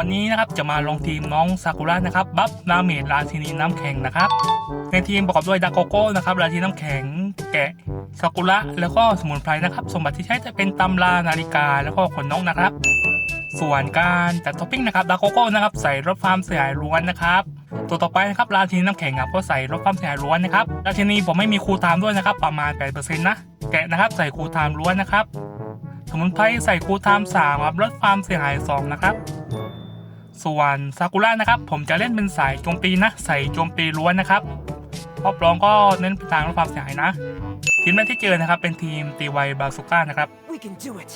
วันนี้นะครับจะมาลงทีมน้องซากุระนะครับบัฟนาเมจราชินีน้ำแข็งนะครับในทีมประกอบด้วยดาโกโก้นะครับราชินีน้ำแข็งแกะซากุระแล้วก็สมุนไพรนะครับ สมบัติที่ใช้จะเป็นตำรานาฬิกาแล้วก็ขนนกนะครับ ส่วนการจัดท็อปปิ้งนะครับดาโกโก้นะครับใส่รถฟาร์มเสียหายล้วนนะครับตัวต่อไปนะครับราชินีน้ำแข็งครับก็ใส่รถฟาร์มเสียหายล้วนนะครับราชินีผมไม่มีคูลไทม์ด้วยนะครับ ประมาณ8%นะแกะนะครับใส่คูลไทม์ล้วนนะครับสมุนไพรใส่คูลไทม์สามครับลดความเสียหายสองนะครับ ส่วนซากุระนะครับ ผมจะเล่นเป็นสายโจมตีนะใส่โจมตีล้วนนะครับรอบรองก็เน้นไปทางลดความเสียหายนะ ทีมแรกที่เจอนะครับ เป็นทีมตีไวบาสุก้านะครับ We can do it.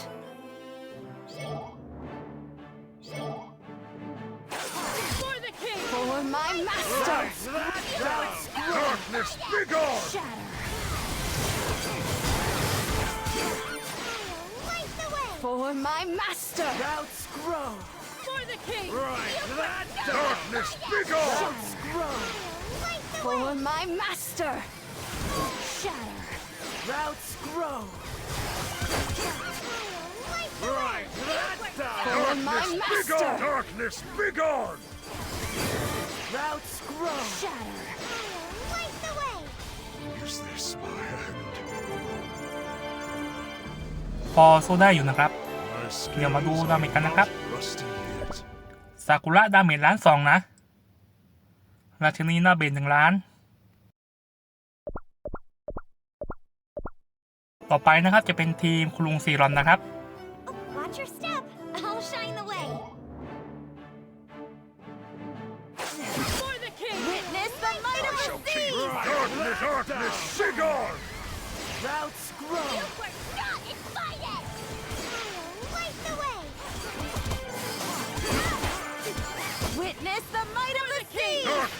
For the king! For my master! Darkness, begone! Shatter! For my master! Roots grow. For the king! Darkness, begone! Grow. For my master! Shatter! Roots grow. For my Begone! master! Darkness, begone! Roots grow. Shatter! Is this my hand? พอสู้ได้อยู่นะครับ My เดี๋ยวมาดูดาเมจกันนะครับ rusty yet. ซากุระดาเมจล้านสองนะ ราชินีหน้าเบนหนึ่งล้าน ต่อไปนะครับจะเป็นทีมคุณลุงซีรอนนะครับ Watch your step! I'll shine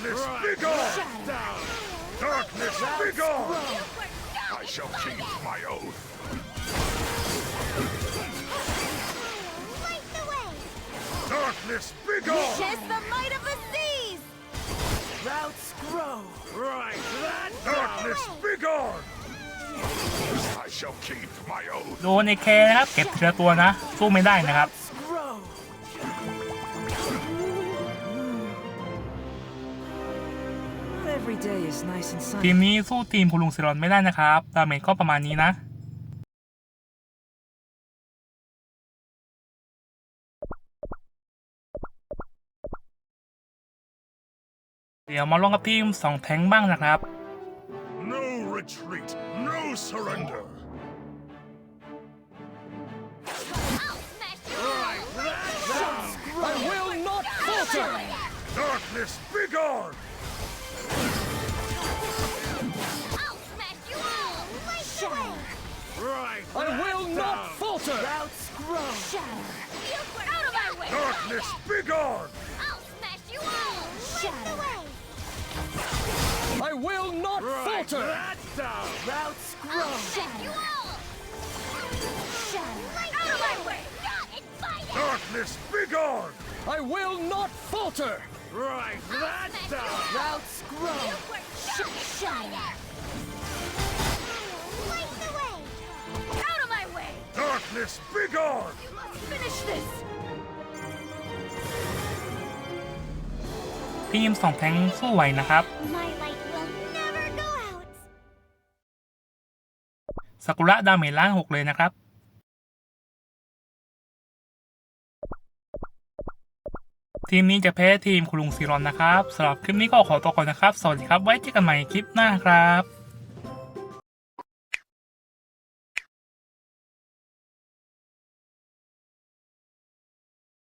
seas! Darkness, begone! Shatter! Darkness, begone! Forgot I shall keep my oath. Light the way! Darkness, begone! Witness the might of the seas! Roots grow. Right. Darkness, begone! I shall keep my oath. โดนไอเคนะครับ เก็บทีละตัวนะ สู้ไม่ได้นะครับ ที sunny. มนี้สู้ทีมคุณลุงซีรอนไม่ได้นะครับ ดาเมจก็ประมาณนี้นะ เดี๋ยวมาลองกับทีมสองแทงค์บ้างนะครับ No retreat, no surrender. I will not falter. Darkness, begone! Shatter. Right. I will down. not falter. Route scrum. Shatter. You out of my way. Darkness be gone! I'll smash you all. Shatter. Right I will not right. falter. That down. Route scrum. I'll smash you all. Shatter. Right out of my way. Darkness be gone! I will not falter. Right. That's out! Route scrum. You were Shatter. Darkness, begone! You must finish this! ทีมสองแทงค์สู้ไหวนะครับ My light will never go out! สากุระดาเมจล้านหกเลยนะครับ ทีมนี้จะแพ้ทีมคุณลุงซีรอนนะครับสำหรับคลิปนี้ก็ขอตัวก่อนนะครับ สวัสดีครับ ไว้เจอกันใหม่คลิปหน้าครับ